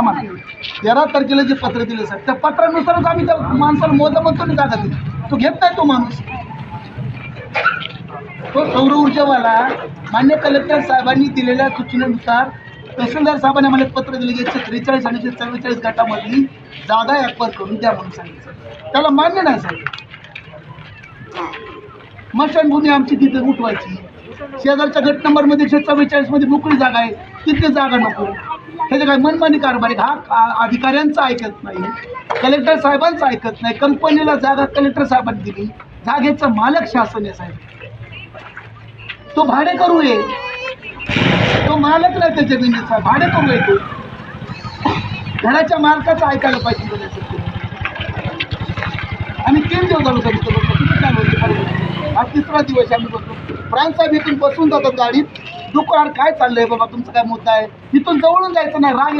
तेरा तारखेला जे पत्र दिलं सर त्या पत्रानुसारच आम्ही त्या माणसाला मोजा म्हणतो ना जागा दिली. तो घेत नाही तो माणूस. तो सौर ऊर्जावाला मान्य कलेक्टर साहेबांनी दिलेल्या सूचनेनुसार तहसीलदार साहेबांनी आम्हाला पत्र दिले की एकशे त्रेचाळीस आणि एकशे चव्वेचाळीस गटामधली जागा ॲक्वायर करून द्या म्हणून सांगितलं त्याला मान्य नाही साहेब मशानभूमी आमची तिथे उठवायची. शेजारच्या गट नंबरमध्ये एकशे चव्वेचाळीसमध्ये मोकळी जागा आहे. तिथे जागा नको. त्याचे काय मनमानी कारभार हा अधिकाऱ्यांचं ऐकत नाही कलेक्टर साहेबांचं ऐकत नाही कंपनीला जागा कलेक्टर साहेबांनी दिली जागेचा मालक शासन आहे साहेब तो भाडे करू ये तो मालक नाही त्याच्या जमिनीचा भाडे करू येतो घराच्या मालकाचं ऐकायला पाहिजे ते. आम्ही तीन दिवस झालो सर इथं किती होते हा तिसरा दिवस आम्ही बसलो फ्रान्स साहेब इथून बसून जातात गाडीत दुकान काय चाललंय बाबा? तुमचा काय मुद्दा आहे? इथून जवळून जायचं नाही राग